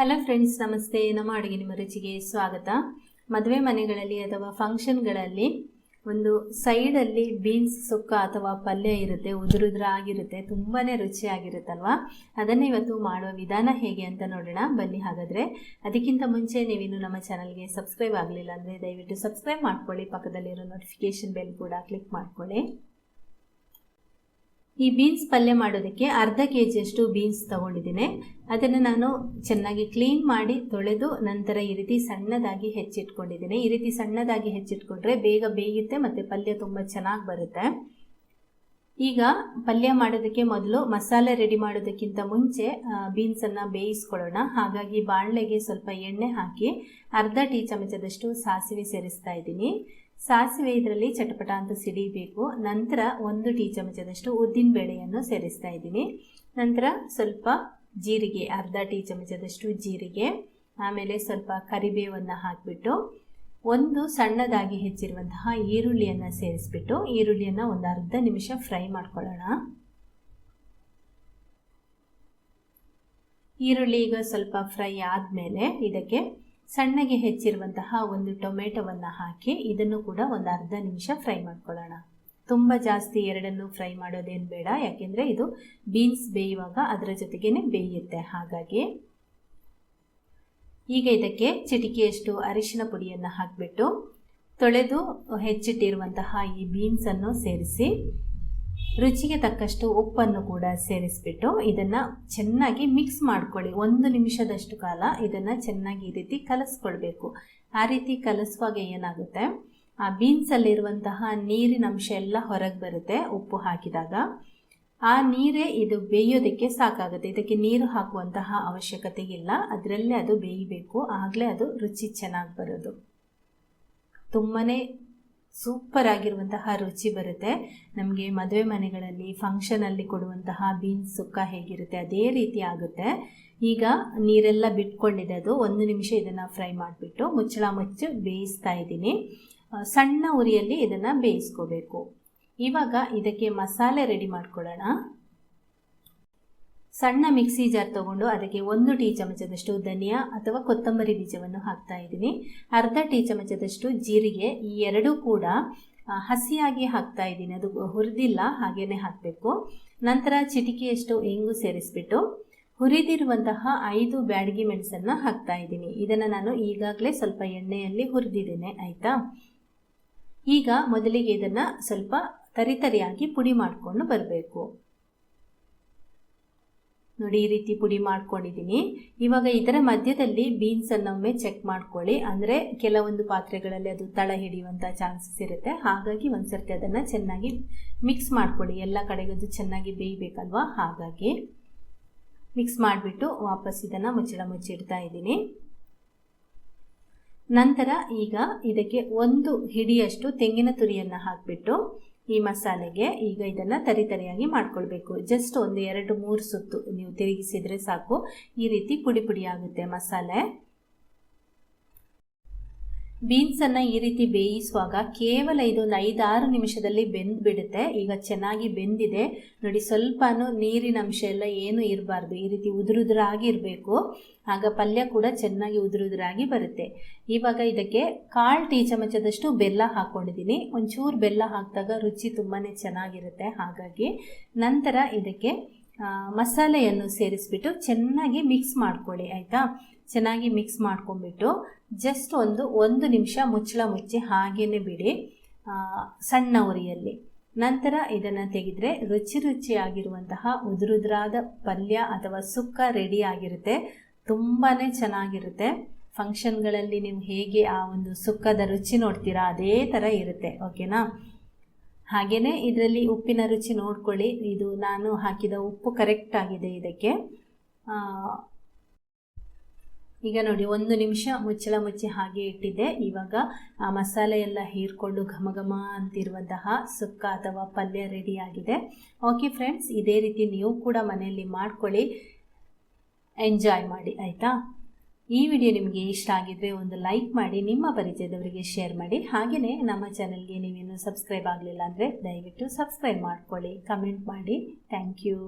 Hello friends ನಮಸ್ತೆ. ನಮ್ಮ ಅಡುಗೆ ನಿಮ್ಮ ರುಚಿಗೆ ಸ್ವಾಗತ. ಮದುವೆ ಮನೆಗಳಲ್ಲಿ ಅಥವಾ ಫಂಕ್ಷನ್ಗಳಲ್ಲಿ ಒಂದು ಸೈಡಲ್ಲಿ ಬೀನ್ಸ್ ಸುಕ್ಕ ಅಥವಾ ಪಲ್ಯ ಇರುತ್ತೆ ಉದುರುದ್ರ ಆಗಿರುತ್ತೆ ತುಂಬಾ ರುಚಿಯಾಗಿರುತ್ತಲ್ವಾ ಅದನ್ನು ಇವತ್ತು ಮಾಡುವ ವಿಧಾನ ಹೇಗೆ ಅಂತ ನೋಡೋಣ. ಬನ್ನಿ ಹಾಗಾದರೆ. ಅದಕ್ಕಿಂತ ಮುಂಚೆ ನೀವಿನ್ನು ನಮ್ಮ ಚಾನಲ್ಗೆ ಸಬ್ಸ್ಕ್ರೈಬ್ ಆಗಲಿಲ್ಲ ಅಂದರೆ ದಯವಿಟ್ಟು ಸಬ್ಸ್ಕ್ರೈಬ್ ಮಾಡ್ಕೊಳ್ಳಿ. ಪಕ್ಕದಲ್ಲಿರೋ ನೋಟಿಫಿಕೇಷನ್ ಬೆಲ್ ಕೂಡ ಕ್ಲಿಕ್ ಮಾಡ್ಕೊಳ್ಳಿ. ಈ ಬೀನ್ಸ್ ಪಲ್ಯ ಮಾಡೋದಕ್ಕೆ ಅರ್ಧ ಕೆ ಜಿಯಷ್ಟು ಬೀನ್ಸ್ ತೊಗೊಂಡಿದ್ದೀನಿ. ಅದನ್ನು ನಾನು ಚೆನ್ನಾಗಿ ಕ್ಲೀನ್ ಮಾಡಿ ತೊಳೆದು ನಂತರ ಈ ರೀತಿ ಸಣ್ಣದಾಗಿ ಹೆಚ್ಚಿಟ್ಕೊಂಡಿದ್ದೀನಿ. ಈ ರೀತಿ ಸಣ್ಣದಾಗಿ ಹೆಚ್ಚಿಟ್ಕೊಂಡ್ರೆ ಬೇಗ ಬೇಯುತ್ತೆ ಮತ್ತು ಪಲ್ಯ ತುಂಬ ಚೆನ್ನಾಗಿ ಬರುತ್ತೆ. ಈಗ ಪಲ್ಯ ಮಾಡೋದಕ್ಕೆ ಮೊದಲು ಮಸಾಲೆ ರೆಡಿ ಮಾಡೋದಕ್ಕಿಂತ ಮುಂಚೆ ಬೀನ್ಸನ್ನು ಬೇಯಿಸ್ಕೊಳ್ಳೋಣ. ಹಾಗಾಗಿ ಬಾಣಲೆಗೆ ಸ್ವಲ್ಪ ಎಣ್ಣೆ ಹಾಕಿ ಅರ್ಧ ಟೀ ಚಮಚದಷ್ಟು ಸಾಸಿವೆ ಸೇರಿಸ್ತಾ ಇದ್ದೀನಿ. ಸಾಸಿವೆ ಇದರಲ್ಲಿ ಚಟಪಟ ಅಂತ ಸಿಡಿಬೇಕು. ನಂತರ ಒಂದು ಟೀ ಚಮಚದಷ್ಟು ಉದ್ದಿನ ಬೇಳೆಯನ್ನು ಸೇರಿಸ್ತಾ ಇದ್ದೀನಿ. ನಂತರ ಸ್ವಲ್ಪ ಜೀರಿಗೆ, ಅರ್ಧ ಟೀ ಚಮಚದಷ್ಟು ಜೀರಿಗೆ, ಆಮೇಲೆ ಸ್ವಲ್ಪ ಕರಿಬೇವನ್ನು ಹಾಕಿಬಿಟ್ಟು ಒಂದು ಸಣ್ಣದಾಗಿ ಹೆಚ್ಚಿರುವಂತಹ ಈರುಳ್ಳಿಯನ್ನು ಸೇರಿಸ್ಬಿಟ್ಟು ಈರುಳ್ಳಿಯನ್ನು ಒಂದು ಅರ್ಧ ನಿಮಿಷ ಫ್ರೈ ಮಾಡ್ಕೊಳ್ಳೋಣ. ಈರುಳ್ಳಿ ಈಗ ಸ್ವಲ್ಪ ಫ್ರೈ ಆದಮೇಲೆ ಇದಕ್ಕೆ ಸಣ್ಣಗೆ ಹೆಚ್ಚಿರುವಂತಹ ಒಂದು ಟೊಮೆಟೊವನ್ನು ಹಾಕಿ ಇದನ್ನು ಕೂಡ ಒಂದು ಅರ್ಧ ನಿಮಿಷ ಫ್ರೈ ಮಾಡ್ಕೊಳ್ಳೋಣ. ತುಂಬ ಜಾಸ್ತಿ ಎರಡನ್ನು ಫ್ರೈ ಮಾಡೋದೇನು ಬೇಡ, ಯಾಕೆಂದರೆ ಇದು ಬೀನ್ಸ್ ಬೇಯುವಾಗ ಅದರ ಜೊತೆಗೇ ಬೇಯುತ್ತೆ. ಹಾಗಾಗಿ ಈಗ ಇದಕ್ಕೆ ಚಿಟಿಕೆಯಷ್ಟು ಅರಿಶಿನ ಪುಡಿಯನ್ನು ಹಾಕಿಬಿಟ್ಟು ತೊಳೆದು ಹೆಚ್ಚಿಟ್ಟಿರುವಂತಹ ಈ ಬೀನ್ಸನ್ನು ಸೇರಿಸಿ ರುಚಿಗೆ ತಕ್ಕಷ್ಟು ಉಪ್ಪನ್ನು ಕೂಡ ಸೇರಿಸ್ಬಿಟ್ಟು ಇದನ್ನು ಚೆನ್ನಾಗಿ ಮಿಕ್ಸ್ ಮಾಡ್ಕೊಳ್ಳಿ. ಒಂದು ನಿಮಿಷದಷ್ಟು ಕಾಲ ಇದನ್ನು ಚೆನ್ನಾಗಿ ಈ ರೀತಿ ಕಲಸ್ಕೊಳ್ಬೇಕು. ಆ ರೀತಿ ಕಲಸುವಾಗ ಏನಾಗುತ್ತೆ? ಆ ಬೀನ್ಸಲ್ಲಿರುವಂತಹ ನೀರಿನ ಅಂಶ ಎಲ್ಲ ಹೊರಗೆ ಬರುತ್ತೆ ಉಪ್ಪು ಹಾಕಿದಾಗ. ಆ ನೀರೇ ಇದು ಬೇಯೋದಕ್ಕೆ ಸಾಕಾಗುತ್ತೆ. ಇದಕ್ಕೆ ನೀರು ಹಾಕುವಂತಹ ಅವಶ್ಯಕತೆ ಇಲ್ಲ. ಅದರಲ್ಲೇ ಅದು ಬೇಯಬೇಕು. ಆಗಲೇ ಅದು ರುಚಿ ಚೆನ್ನಾಗಿ ಬರೋದು. ತುಂಬಾ ಸೂಪರ್ ಆಗಿರುವಂತಹ ರುಚಿ ಬರುತ್ತೆ. ನಮಗೆ ಮದುವೆ ಮನೆಗಳಲ್ಲಿ ಫಂಕ್ಷನಲ್ಲಿ ಕೊಡುವಂತಹ ಬೀನ್ಸ್ ಸುಕ್ಕ ಹೇಗಿರುತ್ತೆ ಅದೇ ರೀತಿ ಆಗುತ್ತೆ. ಈಗ ನೀರೆಲ್ಲ ಬಿಟ್ಕೊಂಡಿದೆ ಅದು. ಒಂದು ನಿಮಿಷ ಇದನ್ನು ಫ್ರೈ ಮಾಡಿಬಿಟ್ಟು ಮುಚ್ಚಳ ಮುಚ್ಚಿ ಬೇಯಿಸ್ತಾ ಇದ್ದೀನಿ. ಸಣ್ಣ ಉರಿಯಲ್ಲಿ ಇದನ್ನು ಬೇಯಿಸ್ಕೋಬೇಕು. ಇವಾಗ ಇದಕ್ಕೆ ಮಸಾಲೆ ರೆಡಿ ಮಾಡ್ಕೊಳ್ಳೋಣ. ಸಣ್ಣ ಮಿಕ್ಸಿ ಜಾರ್ ತಗೊಂಡು ಅದಕ್ಕೆ ಒಂದು ಟೀ ಚಮಚದಷ್ಟು ಧನಿಯಾ ಅಥವಾ ಕೊತ್ತಂಬರಿ ಬೀಜವನ್ನು ಹಾಕ್ತಾ ಇದ್ದೀನಿ. ಅರ್ಧ ಟೀ ಚಮಚದಷ್ಟು ಜೀರಿಗೆ, ಈ ಎರಡೂ ಕೂಡ ಹಸಿಯಾಗಿ ಹಾಕ್ತಾ ಇದ್ದೀನಿ. ಅದು ಹುರಿದಿಲ್ಲ, ಹಾಗೇನೆ ಹಾಕಬೇಕು. ನಂತರ ಚಿಟಿಕೆಯಷ್ಟು ಹೆಂಗು ಸೇರಿಸ್ಬಿಟ್ಟು ಹುರಿದಿರುವಂತಹ ಐದು ಬ್ಯಾಡಗಿ ಮೆಣಸನ್ನು ಹಾಕ್ತಾ ಇದ್ದೀನಿ. ಇದನ್ನು ನಾನು ಈಗಾಗಲೇ ಸ್ವಲ್ಪ ಎಣ್ಣೆಯಲ್ಲಿ ಹುರಿದಿದ್ದೇನೆ, ಆಯಿತಾ? ಈಗ ಮೊದಲಿಗೆ ಇದನ್ನು ಸ್ವಲ್ಪ ತರಿತರಿಯಾಗಿ ಪುಡಿ ಮಾಡಿಕೊಂಡು ಬರಬೇಕು. ನೋಡಿ, ಈ ರೀತಿ ಪುಡಿ ಮಾಡ್ಕೊಂಡಿದ್ದೀನಿ. ಇವಾಗ ಇದರ ಮಧ್ಯದಲ್ಲಿ ಬೀನ್ಸನ್ನೊಮ್ಮೆ ಚೆಕ್ ಮಾಡ್ಕೊಳ್ಳಿ. ಅಂದರೆ ಕೆಲವೊಂದು ಪಾತ್ರೆಗಳಲ್ಲಿ ಅದು ತಳ ಹಿಡಿಯುವಂಥ ಚಾನ್ಸಸ್ ಇರುತ್ತೆ. ಹಾಗಾಗಿ ಒಂದ್ಸರ್ತಿ ಅದನ್ನು ಚೆನ್ನಾಗಿ ಮಿಕ್ಸ್ ಮಾಡ್ಕೊಳ್ಳಿ. ಎಲ್ಲ ಕಡೆಗೆ ಅದು ಚೆನ್ನಾಗಿ ಬೇಯಬೇಕಲ್ವಾ? ಹಾಗಾಗಿ ಮಿಕ್ಸ್ ಮಾಡಿಬಿಟ್ಟು ವಾಪಸ್ ಇದನ್ನು ಮುಚ್ಚಳ ಮುಚ್ಚಿಡ್ತಾ ಇದ್ದೀನಿ. ನಂತರ ಈಗ ಇದಕ್ಕೆ ಒಂದು ಹಿಡಿಯಷ್ಟು ತೆಂಗಿನ ತುರಿಯನ್ನು ಹಾಕಿಬಿಟ್ಟು ಈ ಮಸಾಲೆಗೆ ಈಗ ಇದನ್ನು ತರಿತರಿಯಾಗಿ ಮಾಡ್ಕೊಳ್ಬೇಕು. ಜಸ್ಟ್ ಒಂದು ಎರಡು ಮೂರು ಸುತ್ತು ನೀವು ತಿರುಗಿಸಿದರೆ ಸಾಕು. ಈ ರೀತಿ ಪುಡಿ ಪುಡಿಯಾಗುತ್ತೆ ಮಸಾಲೆ. ಬೀನ್ಸನ್ನು ಈ ರೀತಿ ಬೇಯಿಸುವಾಗ ಕೇವಲ ಇದೊಂದು ಐದಾರು ನಿಮಿಷದಲ್ಲಿ ಬೆಂದು ಬಿಡುತ್ತೆ ಈಗ ಚೆನ್ನಾಗಿ ಬೆಂದಿದೆ. ನೋಡಿ, ಸ್ವಲ್ಪನೂ ನೀರಿನ ಅಂಶ ಎಲ್ಲ ಏನು ಇರಬಾರ್ದು. ಈ ರೀತಿ ಉದುರುದುರಾಗಿ ಇರಬೇಕು. ಆಗ ಪಲ್ಯ ಕೂಡ ಚೆನ್ನಾಗಿ ಉದುರುದ್ರಾಗಿ ಬರುತ್ತೆ. ಇವಾಗ ಇದಕ್ಕೆ ಕಾಳು ಟೀ ಚಮಚದಷ್ಟು ಬೆಲ್ಲ ಹಾಕ್ಕೊಂಡಿದ್ದೀನಿ ಒಂಚೂರು ಬೆಲ್ಲ ಹಾಕಿದಾಗ ರುಚಿ ತುಂಬಾ ಚೆನ್ನಾಗಿರುತ್ತೆ. ಹಾಗಾಗಿ ನಂತರ ಇದಕ್ಕೆ ಮಸಾಲೆಯನ್ನು ಸೇರಿಸ್ಬಿಟ್ಟು ಚೆನ್ನಾಗಿ ಮಿಕ್ಸ್ ಮಾಡ್ಕೊಳ್ಳಿ, ಆಯಿತಾ? ಚೆನ್ನಾಗಿ ಮಿಕ್ಸ್ ಮಾಡ್ಕೊಂಡ್ಬಿಟ್ಟು ಜಸ್ಟ್ ಒಂದು ಒಂದು ನಿಮಿಷ ಮುಚ್ಚಳ ಮುಚ್ಚಿ ಹಾಗೇ ಬಿಡಿ. ಸಣ್ಣ ಉರಿಯಲ್ಲಿ. ನಂತರ ಇದನ್ನು ತೆಗೆದ್ರೆ ರುಚಿ ರುಚಿಯಾಗಿರುವಂತಹ ಉದುರುದ್ರಾದ ಪಲ್ಯ ಅಥವಾ ಸುಕ್ಕ ರೆಡಿ ಆಗಿರುತ್ತೆ. ತುಂಬಾ ಚೆನ್ನಾಗಿರುತ್ತೆ. ಫಂಕ್ಷನ್ಗಳಲ್ಲಿ ನೀವು ಹೇಗೆ ಆ ಒಂದು ಸುಕ್ಕದ ರುಚಿ ನೋಡ್ತೀರಾ ಅದೇ ಥರ ಇರುತ್ತೆ ಓಕೆನಾ ಹಾಗೆಯೇ ಇದರಲ್ಲಿ ಉಪ್ಪಿನ ರುಚಿ ನೋಡ್ಕೊಳ್ಳಿ. ಇದು ನಾನು ಹಾಕಿದ ಉಪ್ಪು ಕರೆಕ್ಟ್ ಆಗಿದೆ ಇದಕ್ಕೆ. ಈಗ ನೋಡಿ, ಒಂದು ನಿಮಿಷ ಮುಚ್ಚಳ ಮುಚ್ಚಿ ಹಾಗೆ ಇಟ್ಟಿದ್ದೆ. ಇವಾಗ, ಆ ಮಸಾಲೆ ಎಲ್ಲ ಹೀರ್ಕೊಂಡು ಘಮ ಘಮ ಅಂತಿರುವಂತಹ ಸುಕ್ಕ ಅಥವಾ ಪಲ್ಯ ರೆಡಿ ಆಗಿದೆ. ಓಕೆ ಫ್ರೆಂಡ್ಸ್ ಇದೇ ರೀತಿ ನೀವು ಕೂಡ ಮನೆಯಲ್ಲಿ ಮಾಡ್ಕೊಳ್ಳಿ. ಎಂಜಾಯ್ ಮಾಡಿ, ಆಯಿತಾ? ಈ ವಿಡಿಯೋ ನಿಮಗೆ ಇಷ್ಟ ಆಗಿದ್ದರೆ ಒಂದು ಲೈಕ್ ಮಾಡಿ, ನಿಮ್ಮ ಪರಿಚಯದವರಿಗೆ ಶೇರ್ ಮಾಡಿ. ಹಾಗೆಯೇ ನಮ್ಮ ಚಾನಲ್ಗೆ ನೀವೇನು ಸಬ್ಸ್ಕ್ರೈಬ್ ಆಗಲಿಲ್ಲ ಅಂದರೆ ದಯವಿಟ್ಟು ಸಬ್ಸ್ಕ್ರೈಬ್ ಮಾಡ್ಕೊಳ್ಳಿ ಕಮೆಂಟ್ ಮಾಡಿ. Thank you